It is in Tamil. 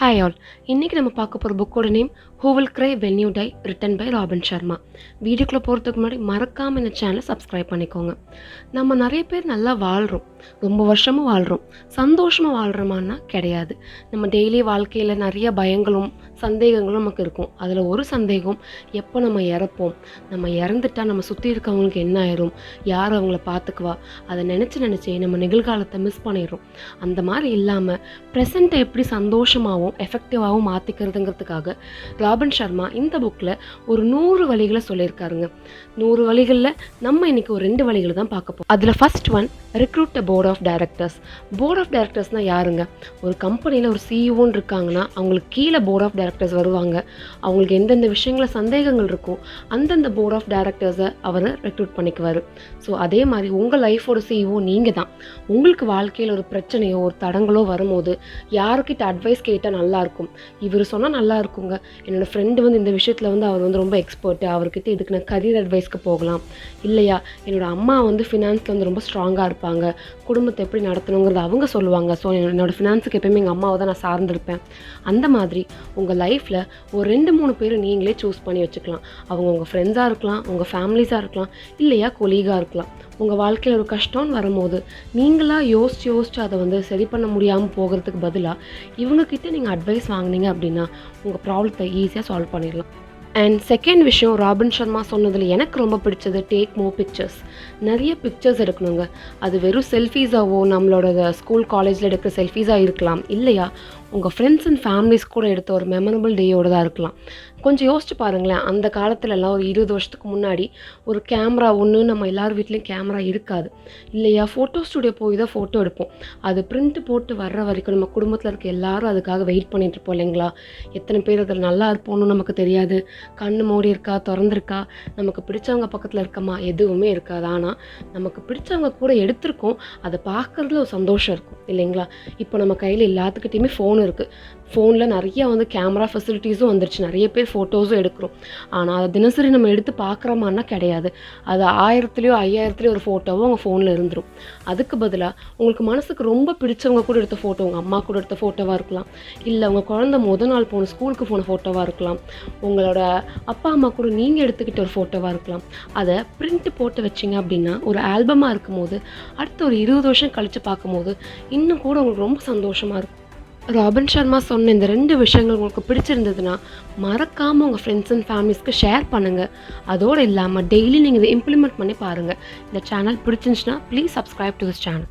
ஹாய் ஆல் இன்றைக்கி நம்ம பார்க்க போகிற புக்கோட name who will cry when you die written by Robin Sharma வீடியோக்குள்ளே போகிறதுக்கு முன்னாடி மறக்காமல் இந்த சேனலை சப்ஸ்கிரைப் பண்ணிக்கோங்க. நம்ம நிறைய பேர் நல்லா வாழ்கிறோம் ரொம்ப வருஷமும் வாழ்கிறோம் சந்தோஷமாக வாழ்கிறோமான்னா கிடையாது. நம்ம டெய்லி வாழ்க்கையில் நிறைய பயங்களும் சந்தேகங்களும் நமக்கு இருக்கும். அதில் ஒரு சந்தேகம் எப்போ நம்ம இறப்போம்? நம்ம இறந்துட்டா நம்ம சுற்றி இருக்கவங்களுக்கு என்ன ஆயிரும்? யார் அவங்கள பார்த்துக்குவா? அதை நினச்சி நினச்சி நம்ம நிகழ்காலத்தை மிஸ் பண்ணிடுறோம். அந்த மாதிரி இல்லாமல் ப்ரெசண்ட்டை எப்படி சந்தோஷமாகவும் எஃபெக்டிவாகவும் மாற்றிக்கிறதுங்கிறதுக்காக ராபன் சர்மா இந்த புக்கில் ஒரு நூறு வழிகளை சொல்லியிருக்காருங்க. நூறு வழிகளில் நம்ம இன்னைக்கு ஒரு ரெண்டு வழிகளை தான் பார்க்க போகிறோம் அதில் first one recruit a board of directors board of டைரக்டர்ஸ்னால் யாருங்க? ஒரு கம்பெனியில் ஒரு சிஇஓன்னு இருக்காங்கன்னா அவங்களுக்கு கீழே போர்ட் ஆஃப் டைரக்டர்ஸ் வருவாங்க. அவங்களுக்கு எந்தெந்த விஷயங்களில் சந்தேகங்கள் இருக்கோ அந்தந்த போர்ட் ஆஃப் டைரக்டர்ஸை அவர் ரெக்ரூட் பண்ணிக்குவார். ஸோ அதே மாதிரி உங்கள் லைஃபோட சிஇஓ நீங்கள் தான் உங்களுக்கு வாழ்க்கையில் ஒரு பிரச்சனையோ ஒரு தடங்களோ வரும்போது யாருக்கிட்ட அட்வைஸ் கேட்டால் நல்லாயிருக்கும் இவர் சொன்னால் நல்லா இருக்குங்க என்னோடய ஃப்ரெண்டு வந்து இந்த விஷயத்தில் வந்து அவர் வந்து ரொம்ப எக்ஸ்பர்ட்டு அவர்கிட்ட இதுக்கு நான் கரியர் அட்வைஸ்க்கு போகலாம். இல்லையா? என்னோடய அம்மா வந்து ஃபினான்ஸில் வந்து ரொம்ப ஸ்ட்ராங்காக இருப்பாங்க. குடும்பத்தை எப்படி நடத்தணுங்கிறது அவங்க சொல்லுவாங்க. ஸோ என்னோடய ஃபினான்ஸுக்கு எப்பயுமே எங்கள் அம்மாவை தான் நான் சார்ந்திருப்பேன். அந்த மாதிரி உங்கள் லைஃப்பில் ஒரு ரெண்டு மூணு பேர் நீங்களே சூஸ் பண்ணி வச்சுக்கலாம். அவங்க உங்கள் ஃப்ரெண்ட்ஸாக இருக்கலாம் உங்கள் ஃபேமிலிஸாக இருக்கலாம் இல்லையா? கொலீகாக இருக்கலாம். உங்கள் வாழ்க்கையில் ஒரு கஷ்டம்னு வரும்போது நீங்களாக யோசிச்சு யோசிச்சு அதை வந்து சரி பண்ண முடியாமல் போகிறதுக்கு பதிலாக இவங்கக்கிட்ட நீங்கள் அட்வைஸ் வாங்குனீங்க அப்படின்னா உங்கள் ப்ராப்ளத்தை ஈஸியாக சால்வ் பண்ணிடலாம். அண்ட் செகண்ட் விஷயம் ராபின் சர்மா சொன்னதில் எனக்கு ரொம்ப பிடிச்சது டேக் மோ பிக்சர்ஸ் நிறைய பிக்சர்ஸ் எடுக்கணுங்க. அது வெறும் செல்ஃபீஸாவோ நம்மளோட ஸ்கூல் காலேஜில் எடுக்கிற செல்ஃபீஸாக இருக்கலாம். இல்லையா? உங்கள் ஃப்ரெண்ட்ஸ் அண்ட் ஃபேமிலிஸ் கூட எடுத்த ஒரு மெமரபிள் டேயோட தான் இருக்கலாம். கொஞ்சம் யோசிச்சு பாருங்களேன். அந்த காலத்துலலாம் ஒரு இருபது வருஷத்துக்கு முன்னாடி ஒரு கேமரா ஒன்று நம்ம எல்லார் வீட்லேயும் கேமரா இருக்காது. இல்லையா? ஃபோட்டோ ஸ்டுடியோ போய் தான் ஃபோட்டோ எடுப்போம். அது பிரிண்ட் போட்டு வர்ற வரைக்கும் நம்ம குடும்பத்தில் இருக்க எல்லாரும் அதுக்காக வெயிட் பண்ணிட்டு இருப்போம் இல்லைங்களா? எத்தனை பேர் அதில் நல்லா இருப்போம்னு நமக்கு தெரியாது. கண்ணு மூடி இருக்கா? திறந்துருக்கா? நமக்கு பிடிச்சவங்க பக்கத்தில் இருக்கமா? எதுவுமே இருக்காது. ஆனால் நமக்கு பிடிச்சவங்க கூட எடுத்திருக்கோம். அதை பார்க்குறதுல ஒரு சந்தோஷம் இருக்கும். இல்லைங்களா? இப்போ நம்ம கையில் எல்லாத்துக்கிட்டேயுமே ஃபோன் இருக்குது ஃபோனில் நிறையா வந்து கேமரா ஃபெசிலிட்டிஸும் வந்துருச்சு. நிறைய பேர் ஃபோட்டோஸும் எடுக்கிறோம். ஆனால் அதை தினசரி நம்ம எடுத்து பார்க்குறோமான்னா கிடையாது. அது ஆயிரத்துலேயோ ஐயாயிரத்துலேயோ ஒரு ஃபோட்டோவோ அவங்க ஃபோனில் இருந்துடும் அதுக்கு பதிலாக உங்களுக்கு மனசுக்கு ரொம்ப பிடிச்சவங்க கூட எடுத்த ஃபோட்டோ உங்கள் அம்மா கூட எடுத்த ஃபோட்டோவாக இருக்கலாம். இல்லை உங்கள் குழந்த முத நாள் போன ஸ்கூலுக்கு போன ஃபோட்டோவாக இருக்கலாம். உங்களோட அப்பா அம்மா கூட நீங்கள் எடுத்துக்கிட்ட ஒரு ஃபோட்டோவாக இருக்கலாம். அதை பிரிண்ட் போட்டு வச்சிங்க அப்படின்னா ஒரு ஆல்பமாக இருக்கும்போது அடுத்த ஒரு இருபது வருஷம் கழித்து பார்க்கும்போது இன்னும் கூட உங்களுக்கு ரொம்ப சந்தோஷமாக இருக்கும். ராபின் சர்மா சொன்ன இந்த ரெண்டு விஷயங்கள் உங்களுக்கு பிடிச்சிருந்ததுன்னா மறக்காமல் உங்கள் ஃப்ரெண்ட்ஸ் அண்ட் ஃபேமிலிஸ்க்கு ஷேர் பண்ணுங்கள் அதோடு இல்லாமல் டெய்லி நீங்கள் இதை இம்ப்ளிமெண்ட் பண்ணி பாருங்கள் இந்த சேனல் பிடிச்சிருந்துச்சுன்னா please subscribe to this channel